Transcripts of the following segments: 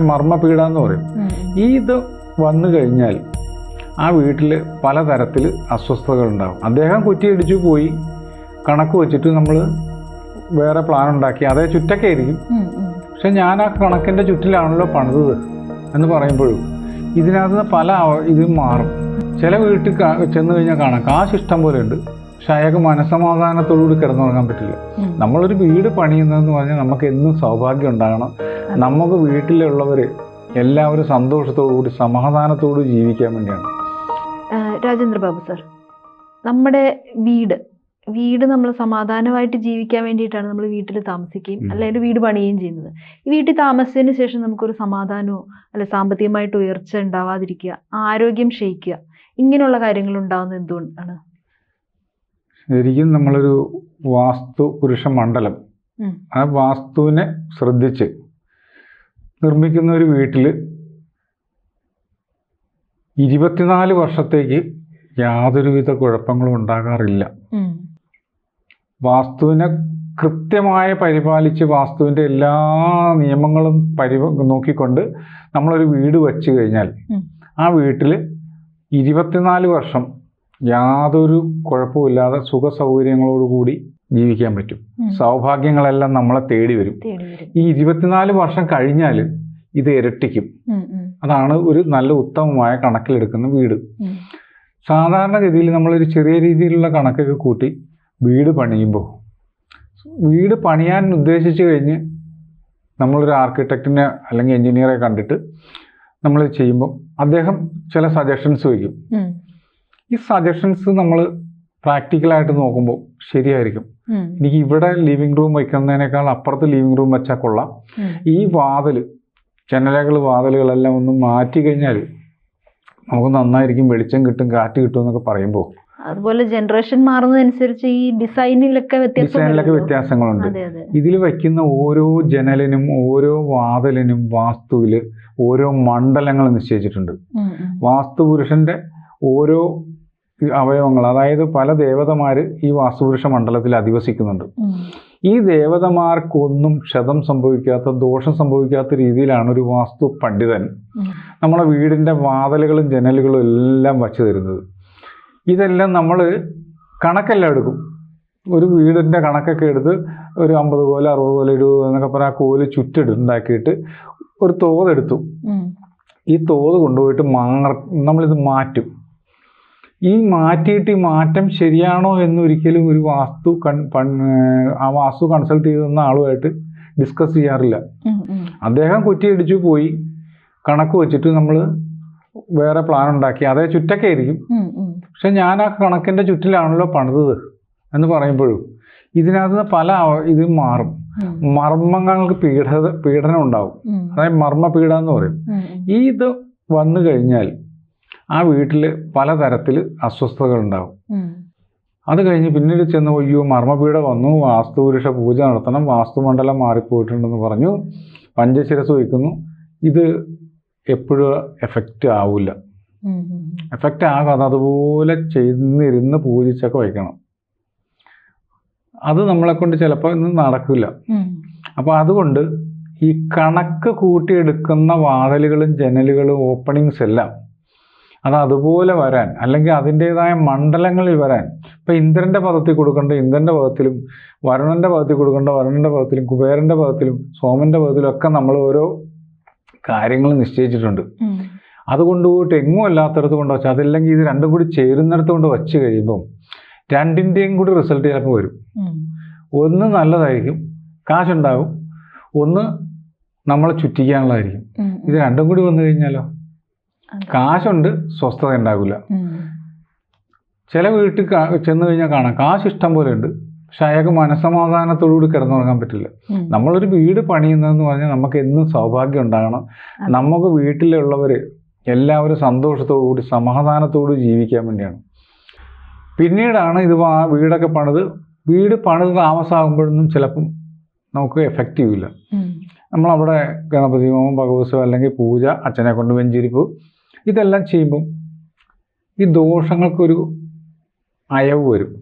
മർമ്മപീഡ എന്ന് പറയും. ഈ ഇത് വന്നു കഴിഞ്ഞാൽ ആ വീട്ടിൽ പലതരത്തിൽ അസ്വസ്ഥതകൾ ഉണ്ടാകും അദ്ദേഹം കുറ്റിയടിച്ചു പോയി. കണക്ക് വെച്ചിട്ട് നമ്മൾ വേറെ പ്ലാൻ ഉണ്ടാക്കി. അതേ ചുറ്റൊക്കെ ആയിരിക്കും പക്ഷെ ഞാൻ ആ കണക്കിന്റെ ചുറ്റിലാണല്ലോ പണിതത് എന്ന് പറയുമ്പോഴും ഇതിനകത്ത് പല ഇതും മാറും. ചില വീട്ടിൽ ചെന്ന് കഴിഞ്ഞാൽ കാണാം. കാശ് ഇഷ്ടം പോലെ ഉണ്ട്. പക്ഷെ അയാൾക്ക് മനസ്സമാധാനത്തോടുകൂടി കിടന്നുറങ്ങാൻ പറ്റില്ല. നമ്മളൊരു വീട് പണിയുന്നതെന്ന് പറഞ്ഞാൽ നമുക്ക് എന്നും സൗഭാഗ്യം ഉണ്ടാകണം. നമുക്ക് വീട്ടിലുള്ളവർ എല്ലാവരും സന്തോഷത്തോടുകൂടി സമാധാനത്തോട് ജീവിക്കാൻ വേണ്ടിയാണ്. രാജേന്ദ്ര ബാബു സർ നമ്മുടെ വീട് വീട് നമ്മൾ സമാധാനമായിട്ട് ജീവിക്കാൻ വേണ്ടിയിട്ടാണ് നമ്മൾ വീട്ടിൽ താമസിക്കുകയും. അല്ലെങ്കിൽ വീട് പണിയുകയും ചെയ്യുന്നത്. ഈ വീട്ടിൽ താമസിച്ചതിന് ശേഷം നമുക്കൊരു സമാധാനമോ അല്ലെ സാമ്പത്തികമായിട്ട് ഉയർച്ച ഉണ്ടാവാതിരിക്കുക ആരോഗ്യം ക്ഷയിക്കുക ഇങ്ങനെയുള്ള കാര്യങ്ങൾ ഉണ്ടാവുന്നത് എന്തുകൊണ്ടാണ്? ശരിക്കും നമ്മളൊരു വാസ്തു പുരുഷ മണ്ഡലം. ആ വാസ്തുവിനെ ശ്രദ്ധിച്ച് നിർമ്മിക്കുന്ന ഒരു വീട്ടിൽ ഇരുപത്തിനാല് വർഷത്തേക്ക് യാതൊരുവിധ കുഴപ്പങ്ങളും ഉണ്ടാകാറില്ല. വാസ്തുവിനെ കൃത്യമായി പരിപാലിച്ച് വാസ്തുവിന്റെ എല്ലാ നിയമങ്ങളും പരി നോക്കിക്കൊണ്ട് നമ്മളൊരു വീട് വച്ചു കഴിഞ്ഞാൽ ആ വീട്ടിൽ ഇരുപത്തിനാല് വർഷം യാതൊരു കുഴപ്പമില്ലാതെ സുഖ സൗകര്യങ്ങളോടുകൂടി ജീവിക്കാൻ പറ്റും. സൗഭാഗ്യങ്ങളെല്ലാം നമ്മളെ തേടി വരും. ഈ ഇരുപത്തിനാല് വർഷം കഴിഞ്ഞാൽ ഇത് ഇരട്ടിക്കും. അതാണ് ഒരു നല്ല ഉത്തമമായ കണക്കിലെടുക്കുന്ന വീട്. സാധാരണഗതിയിൽ നമ്മളൊരു ചെറിയ രീതിയിലുള്ള കണക്കൊക്കെ കൂട്ടി വീട് പണിയുമ്പോൾ വീട് പണിയാൻ ഉദ്ദേശിച്ചു കഴിഞ്ഞ് നമ്മളൊരു ആർക്കിടെക്റ്റിനെ അല്ലെങ്കിൽ എഞ്ചിനീയറെ കണ്ടിട്ട് നമ്മൾ ചെയ്യുമ്പോൾ അദ്ദേഹം ചില സജഷൻസ് വയ്ക്കും. ഈ സജഷൻസ് നമ്മൾ പ്രാക്ടിക്കലായിട്ട് നോക്കുമ്പോൾ ശരിയായിരിക്കും. എനിക്ക് ഇവിടെ ലിവിങ് റൂം വയ്ക്കുന്നതിനേക്കാൾ അപ്പുറത്ത് ലിവിങ് റൂം വെച്ചാൽ കൊള്ളാം. ഈ വാതിൽ ജനലകൾ വാതിലുകളെല്ലാം ഒന്ന് മാറ്റി കഴിഞ്ഞാൽ നമുക്ക് നന്നായിരിക്കും വെളിച്ചം കിട്ടും കാറ്റ് കിട്ടും എന്നൊക്കെ പറയുമ്പോൾ അതുപോലെ ജനറേഷൻ മാറുന്നതനുസരിച്ച് ഈ ഡിസൈനിലൊക്കെ ഡിസൈനിലൊക്കെ. വ്യത്യാസങ്ങളുണ്ട്. ഇതിൽ വയ്ക്കുന്ന ഓരോ ജനലിനും ഓരോ വാതിലിനും വാസ്തുവിൽ ഓരോ മണ്ഡലങ്ങൾ നിശ്ചയിച്ചിട്ടുണ്ട്. വാസ്തു പുരുഷന്റെ വാസ്തുപുരുഷന്റെ ഓരോ അവയവങ്ങൾ അതായത് പല ദേവതമാർ ഈ വാസ്തുപുരുഷ മണ്ഡലത്തിൽ അധിവസിക്കുന്നുണ്ട്. ഈ ദേവതമാർക്കൊന്നും ക്ഷതം സംഭവിക്കാത്ത ദോഷം സംഭവിക്കാത്ത രീതിയിലാണ് ഒരു വാസ്തു പണ്ഡിതൻ നമ്മളെ വീടിന്റെ വാതലുകളും ജനലുകളും എല്ലാം വച്ചു തരുന്നത്. ഇതെല്ലാം നമ്മൾ കണക്കെല്ലാം എടുക്കും. ഒരു വീടിന്റെ കണക്കൊക്കെ എടുത്ത് ഒരു അമ്പത് കോൽ അറുപത് കോൽ എഴുപത് എന്നൊക്കെ പറഞ്ഞാൽ ആ കോൽ ചുറ്റിടുണ്ടാക്കിയിട്ട് ഒരു തോതെടുത്തു. ഈ തോത് കൊണ്ടുപോയിട്ട് മാർ നമ്മളിത് മാറ്റും. ഈ മാറ്റിയിട്ട് ഈ മാറ്റം ശരിയാണോ എന്നൊരിക്കലും ഒരു വാസ്തു കൺ പൺ ആ വാസ്തു കൺസൾട്ട് ചെയ്തുന്ന ആളുമായിട്ട് ഡിസ്കസ് ചെയ്യാറില്ല. അദ്ദേഹം കുറ്റി അദ്ദേഹം കുറ്റിയടിച്ചു പോയി. കണക്ക് വെച്ചിട്ട് നമ്മൾ വേറെ പ്ലാൻ ഉണ്ടാക്കി. അതേ ചുറ്റൊക്കെയായിരിക്കും. ഉം, ഉം. പക്ഷെ ഞാൻ ആ കണക്കിന്റെ ചുറ്റിലാണല്ലോ പണിതത് എന്ന് പറയുമ്പോഴും ഇതിനകത്ത് പല ഇത് മാറും. മർമ്മങ്ങൾക്ക് പീഡ പീഡനം ഉണ്ടാവും. അതായത് മർമ്മ പീഡ എന്ന് പറയും. ഈ ഇത് വന്നു കഴിഞ്ഞാൽ ആ വീട്ടിൽ പലതരത്തിൽ അസ്വസ്ഥതകൾ ഉണ്ടാവും. അത് കഴിഞ്ഞ് പിന്നീട് ചെന്ന് അയ്യോ മർമ്മപീഠ വന്നു വാസ്തുപുരുഷ പൂജ നടത്തണം വാസ്തുമണ്ഡലം മാറിപ്പോയിട്ടുണ്ടെന്ന് പറഞ്ഞു പഞ്ചശിരസ് വയ്ക്കുന്നു. ഇത് എപ്പോഴും എഫക്റ്റ് ആവില്ല. എഫക്റ്റ് ആകാതെ അതുപോലെ ചെയ്തിരുന്ന് പൂജിച്ചൊക്കെ വയ്ക്കണം. അത് നമ്മളെ കൊണ്ട് ചിലപ്പോൾ ഇന്ന് നടക്കില്ല. അപ്പൊ അപ്പോൾ അതുകൊണ്ട് ഈ കണക്ക് കൂട്ടിയെടുക്കുന്ന വാതിലുകളും ജനലുകളും ഓപ്പണിങ്സ് എല്ലാം അത് അതുപോലെ വരാൻ അല്ലെങ്കിൽ അതിന്റെതായ മണ്ഡലങ്ങളിൽ വരാൻ. ഇപ്പം ഇന്ദ്രന്റെ പദത്തിൽ കൊടുക്കേണ്ട ഇന്ദ്രന്റെ പദത്തിലും വരുണന്റെ പദത്തിൽ കൊടുക്കേണ്ട വരുണന്റെ പദത്തിലും കുബേരന്റെ പദത്തിലും സോമന്റെ പദത്തിലും ഒക്കെ നമ്മൾ ഓരോ കാര്യങ്ങൾ നിശ്ചയിച്ചിട്ടുണ്ട്. അതുകൊണ്ട് പോയിട്ട് എങ്ങും അല്ലാത്തടത്ത് കൊണ്ട് വെച്ചാൽ അതില്ലെങ്കിൽ ഇത് രണ്ടും കൂടി ചേരുന്നിടത്ത് കൊണ്ട് വച്ച് കഴിയുമ്പം രണ്ടിന്റെയും കൂടി റിസൾട്ട് ചിലപ്പോൾ വരും. ഒന്ന് നല്ലതായിരിക്കും കാശുണ്ടാവും ഒന്ന് നമ്മളെ ചുറ്റിക്കാനുള്ളതായിരിക്കും. ഇത് രണ്ടും കൂടി വന്നു കഴിഞ്ഞാലോ. കാശുണ്ട് സ്വസ്ഥത ഉണ്ടാകില്ല ചില വീട്ടിൽ ചെന്ന് കഴിഞ്ഞാൽ കാണാം കാശ് ഇഷ്ടം പോലെ ഉണ്ട്. പക്ഷെ അയാൾക്ക് മനസമാധാനത്തോടുകൂടി കിടന്നുറങ്ങാൻ പറ്റില്ല. നമ്മളൊരു വീട് പണിയുന്നതെന്ന് പറഞ്ഞാൽ നമുക്ക് എന്നും സൗഭാഗ്യം ഉണ്ടാകണം. നമുക്ക് വീട്ടിലുള്ളവർ എല്ലാവരും സന്തോഷത്തോടുകൂടി സമാധാനത്തോടു ജീവിക്കാൻ വേണ്ടിയാണ്. പിന്നീടാണ് ഇത് ആ വീടൊക്കെ പണിത്. വീട് പണിത് താമസമാകുമ്പോഴൊന്നും ചിലപ്പം നമുക്ക് എഫക്റ്റീവ് ഇല്ല. നമ്മളവിടെ ഗണപതി ഹോമം ഭഗവത്സവം അല്ലെങ്കിൽ പൂജ അച്ഛനെ കൊണ്ട് വെഞ്ചിരിപ്പ് ഇതെല്ലാം ചെയ്യുമ്പം ഈ ദോഷങ്ങൾക്കൊരു അയവ് വരും.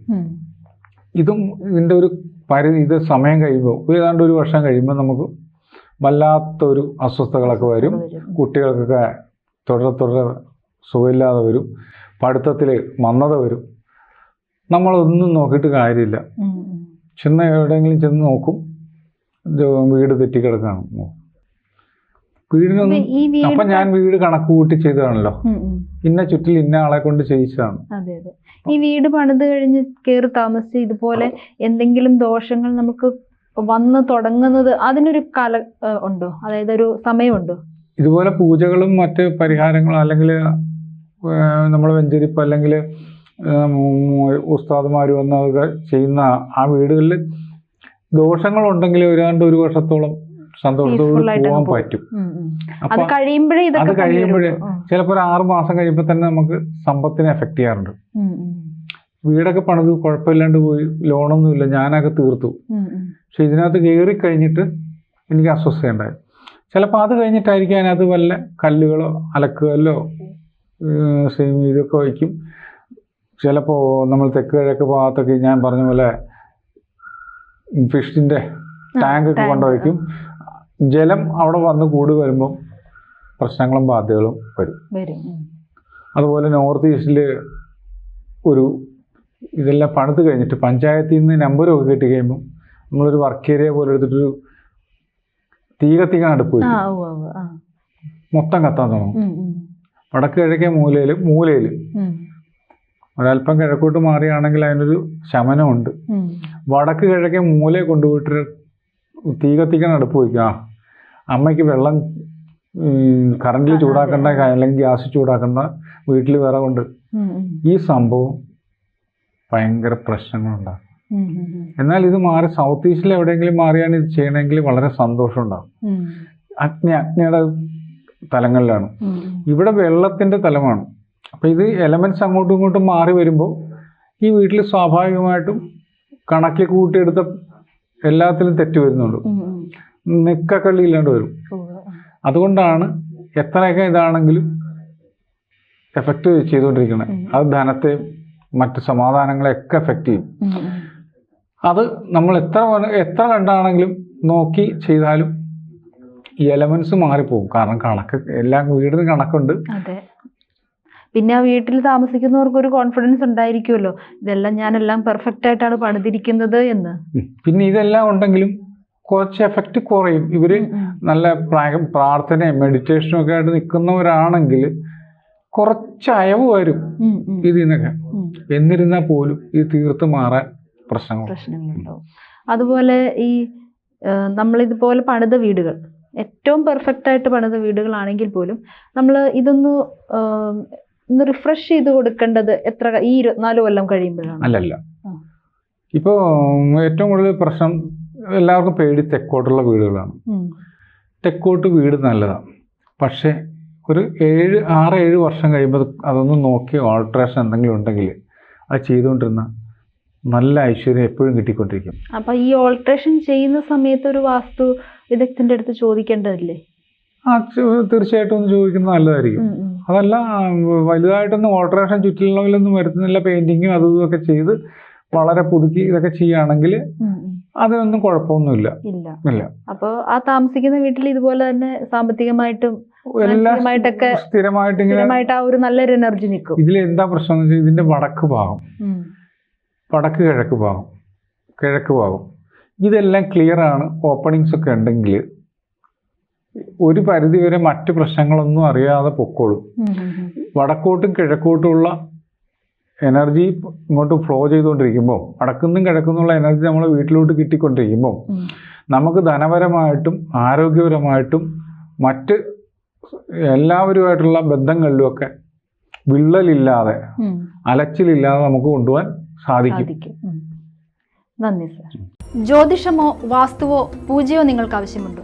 ഇതും ഇതിന്റെ ഒരു പരിധി ഇത് സമയം കഴിയുമ്പോൾ ഏതാണ്ട് ഒരു വർഷം കഴിയുമ്പോൾ നമുക്ക് വല്ലാത്തൊരു അസ്വസ്ഥതകളൊക്കെ വരും. കുട്ടികൾക്കൊക്കെ തുടരെ തുടരെ സുഖമില്ലാതെ വരും. പഠിത്തത്തിൽ മന്ദത വരും. നമ്മളൊന്നും നോക്കിയിട്ട് കാര്യമില്ല. ചെന്ന് എവിടെയെങ്കിലും ചെന്ന് നോക്കും. വീട് തെറ്റിക്കിടക്കാണ്. അപ്പൊ വീടിനൊന്നും അപ്പം ഞാൻ വീട് കണക്ക് കൂട്ടി ചെയ്തതാണല്ലോ. ഇന്ന ചുറ്റിൽ ഇന്ന ആളെ കൊണ്ട് ചെയ്യിച്ചതാണ്. അതെ അതെ. ഈ വീട് പണിത് കഴിഞ്ഞ് കയറി താമസിച്ച് ഇതുപോലെ എന്തെങ്കിലും ദോഷങ്ങൾ നമുക്ക് വന്ന് തുടങ്ങുന്നത് അതിനൊരു കല ഉണ്ടോ? അതായത് ഒരു സമയമുണ്ടോ? ഇതുപോലെ പൂജകളും മറ്റ് പരിഹാരങ്ങളും അല്ലെങ്കിൽ നമ്മൾ വെഞ്ചരിപ്പ് അല്ലെങ്കിൽ ഉസ്താദ്മാര് വന്നൊക്കെ ചെയ്യുന്ന ആ വീടുകളിൽ ദോഷങ്ങളുണ്ടെങ്കിൽ ഏതാണ്ട് ഒരു വർഷത്തോളം സന്തോഷത്തോടെ പോകാൻ പറ്റും. അത് കഴിയുമ്പോഴേ അത് കഴിയുമ്പോഴേ. ചിലപ്പോൾ ഒരു ആറ് മാസം കഴിയുമ്പോൾ തന്നെ നമുക്ക് സമ്പത്തിനെ എഫക്ട് ചെയ്യാറുണ്ട്. വീടൊക്കെ പണിത് കുഴപ്പമില്ലാണ്ട് പോയി ലോണൊന്നുമില്ല ഞാനൊക്കെ തീർത്തു. പക്ഷെ ഇതിനകത്ത് കയറി കഴിഞ്ഞിട്ട് എനിക്ക് അസ്വസ്ഥയുണ്ടായി ചിലപ്പോൾ അത് കഴിഞ്ഞിട്ടായിരിക്കും അതിനകത്ത് വല്ല കല്ലുകളോ അലക്കുകല്ലോ സെയിം ഇതൊക്കെ വയ്ക്കും. ചിലപ്പോൾ നമ്മൾ തെക്ക് കിഴക്ക് ഭാഗത്തൊക്കെ ഞാൻ പറഞ്ഞ പോലെ ഫിഷിന്റെ ടാങ്ക് ഒക്കെ കൊണ്ടുവയ്ക്കും ജലം അവിടെ വന്ന് കൂടി വരുമ്പം പ്രശ്നങ്ങളും ബാധ്യതകളും വരും. വരും. അതുപോലെ നോർത്ത് ഈസ്റ്റിൽ ഒരു ഇതെല്ലാം പണിത് കഴിഞ്ഞിട്ട് പഞ്ചായത്തിൽ നിന്ന് നമ്പരൊക്കെ കിട്ടി കഴിയുമ്പോൾ നമ്മളൊരു വർക്ക് ഏരിയ പോലെ എടുത്തിട്ടൊരു തീ കത്തിക്കാൻ അടുപ്പ്. മൊത്തം കത്താൻ തുടങ്ങും. വടക്ക് കിഴക്കേ മൂലയിൽ മൂലയിൽ ഒരല്പം കിഴക്കോട്ട് മാറിയാണെങ്കിൽ അതിനൊരു ശമനമുണ്ട്. വടക്ക് കിഴക്കേ മൂലയെ കൊണ്ടുപോയിട്ട് തീ കത്തിക്കാൻ അടുപ്പ് വയ്ക്കുക. അമ്മയ്ക്ക് വെള്ളം കറണ്ടിൽ ചൂടാക്കേണ്ട അല്ലെങ്കിൽ ഗ്യാസ് ചൂടാക്കണ്ട വീട്ടിൽ വേറെ ഉം. ഈ സംഭവം ഭയങ്കര പ്രശ്നങ്ങളുണ്ടാകും. എന്നാൽ ഇത് മാറി സൗത്ത് ഈസ്റ്റിൽ എവിടെയെങ്കിലും മാറിയാണ് ഇത് ചെയ്യണമെങ്കിൽ വളരെ സന്തോഷം ഉണ്ടാകും അഗ്നി അഗ്നിയുടെ തലങ്ങളിലാണ്. ഇവിടെ വെള്ളത്തിന്റെ തലമാണ്. അപ്പൊ ഇത് എലമെന്റ്സ് അങ്ങോട്ടും ഇങ്ങോട്ടും മാറി വരുമ്പോൾ ഈ വീട്ടിൽ സ്വാഭാവികമായിട്ടും കണക്കിൽ കൂട്ടിയെടുത്ത എല്ലാത്തിലും തെറ്റ് ഉം. നിക്കക്കള്ളി ഇല്ലാണ്ട് വരും. അതുകൊണ്ടാണ് എത്രയൊക്കെ ഇതാണെങ്കിലും എഫക്റ്റ് ചെയ്തുകൊണ്ടിരിക്കുന്നത് അത് ധനത്തെ മറ്റ് സമാധാനങ്ങളെയൊക്കെ എഫക്റ്റ് ചെയ്യും. അത് നമ്മൾ എത്ര എത്ര കണ്ടാണെങ്കിലും നോക്കി ചെയ്താലും ഈ എലമെന്റ്സ് മാറിപ്പോകും. കാരണം കണക്ക് എല്ലാം വീടിന് കണക്കുണ്ട്. പിന്നെ ആ വീട്ടിൽ താമസിക്കുന്നവർക്ക് ഒരു കോൺഫിഡൻസ് ഉണ്ടായിരിക്കുമല്ലോ. ഇതെല്ലാം ഞാനെല്ലാം പെർഫെക്റ്റ് ആയിട്ടാണ് പണിതിരിക്കുന്നത് എന്ന്. പിന്നെ ഇതെല്ലാം ഉണ്ടെങ്കിലും കുറച്ച് എഫക്റ്റ് കുറയും. ഇവർ. നല്ല പ്രാ- പ്രാർത്ഥനയും മെഡിറ്റേഷനും ഒക്കെ ആയിട്ട് നിൽക്കുന്നവരാണെങ്കിൽ കുറച്ച് അയവ് വരും. ഇതിൽ നിന്നൊക്കെ. എന്നിരുന്നാൽ പോലും ഇത് തീർത്ത് മാറാൻ പ്രശ്നങ്ങൾ പ്രശ്നങ്ങളുണ്ടാവും. അതുപോലെ ഈ നമ്മളിതുപോലെ പണിത വീടുകൾ ഏറ്റവും പെർഫെക്റ്റ് ആയിട്ട് പണിത വീടുകളാണെങ്കിൽ പോലും നമ്മൾ ഇതൊന്ന് ഒന്ന് റിഫ്രഷ് ചെയ്ത് കൊടുക്കേണ്ടത് എത്ര ഈ ഇരുപത്തിനാല് കൊല്ലം കഴിയുമ്പോഴാണ്? അല്ലല്ല. ഇപ്പോ ഇപ്പോൾ ഏറ്റവും കൂടുതൽ പ്രശ്നം എല്ലാവർക്കും പേടി തെക്കോട്ടുള്ള വീടുകളാണ്. തെക്കോട്ട് വീട് നല്ലതാണ് പക്ഷേ ഒരു ഏഴ് ആറ് ഏഴ് വർഷം കഴിയുമ്പോൾ അത് അതൊന്ന് നോക്കി ഓൾട്രേഷൻ എന്തെങ്കിലും ഉണ്ടെങ്കിൽ അത് ചെയ്തുകൊണ്ടിരുന്ന നല്ല ഐശ്വര്യം എപ്പോഴും കിട്ടിക്കൊണ്ടിരിക്കും. അപ്പൊ ഈ ഓൾട്രേഷൻ ചെയ്യുന്ന സമയത്ത് ഒരു വാസ്തു വിദഗ്ധന്റെ അടുത്ത് ചോദിക്കേണ്ടതില്ലേ? ആ തീർച്ചയായിട്ടും ഒന്ന് ചോദിക്കുന്നത് നല്ലതായിരിക്കും. അതല്ല വലുതായിട്ടൊന്നും ഓൾട്രേഷൻ ചുറ്റിലുള്ളതിലൊന്നും വരുത്തുന്നില്ല പെയിന്റിങ്ങും അതും ഇതൊക്കെ ചെയ്ത് വളരെ പുതുക്കി ഇതൊക്കെ ചെയ്യുകയാണെങ്കിൽ. അതിനൊന്നും കുഴപ്പമൊന്നുമില്ല. ഇല്ല. അപ്പൊ ആ താമസിക്കുന്ന വീട്ടിൽ ഇതുപോലെ തന്നെ സാമ്പത്തികമായിട്ടും മാനസികമായിട്ടൊക്കെ സ്ഥിരമായിട്ട് ഇങ്ങനെ ആ ഒരു നല്ലൊരു എനർജി നിൽക്കും. ഇതിൽ എന്താ പ്രശ്നം എന്ന് വെച്ചാൽ ഇതിന്റെ വടക്ക് ഭാഗം. വടക്ക് കിഴക്ക് ഭാഗം. കിഴക്ക് ഭാഗം. ഇതെല്ലാം ക്ലിയർ ആണ്. ഓപ്പണിങ്സ് ഒക്കെ ഉണ്ടെങ്കിൽ ഒരു പരിധിവരെ മറ്റ് പ്രശ്നങ്ങളൊന്നും അറിയാതെ പൊക്കോളും. വടക്കോട്ടും കിഴക്കോട്ടുമുള്ള എനർജി ഇങ്ങോട്ട് ഫ്ലോ ചെയ്തുകൊണ്ടിരിക്കുമ്പോൾ വടക്കുന്നും കിഴക്കുന്നുള്ള എനർജി നമ്മൾ വീട്ടിലോട്ട് കിട്ടിക്കൊണ്ടിരിക്കുമ്പോൾ. നമുക്ക് ധനപരമായിട്ടും ആരോഗ്യപരമായിട്ടും മറ്റ് എല്ലാവരുമായിട്ടുള്ള ബന്ധങ്ങളിലുമൊക്കെ വിള്ളലില്ലാതെ. അലച്ചിലില്ലാതെ നമുക്ക് കൊണ്ടുപോകാൻ സാധിക്കും സാധിക്കും നന്ദി സർ ജ്യോതിഷമോ വാസ്തുവോ പൂജയോ നിങ്ങൾക്ക് ആവശ്യമുണ്ടോ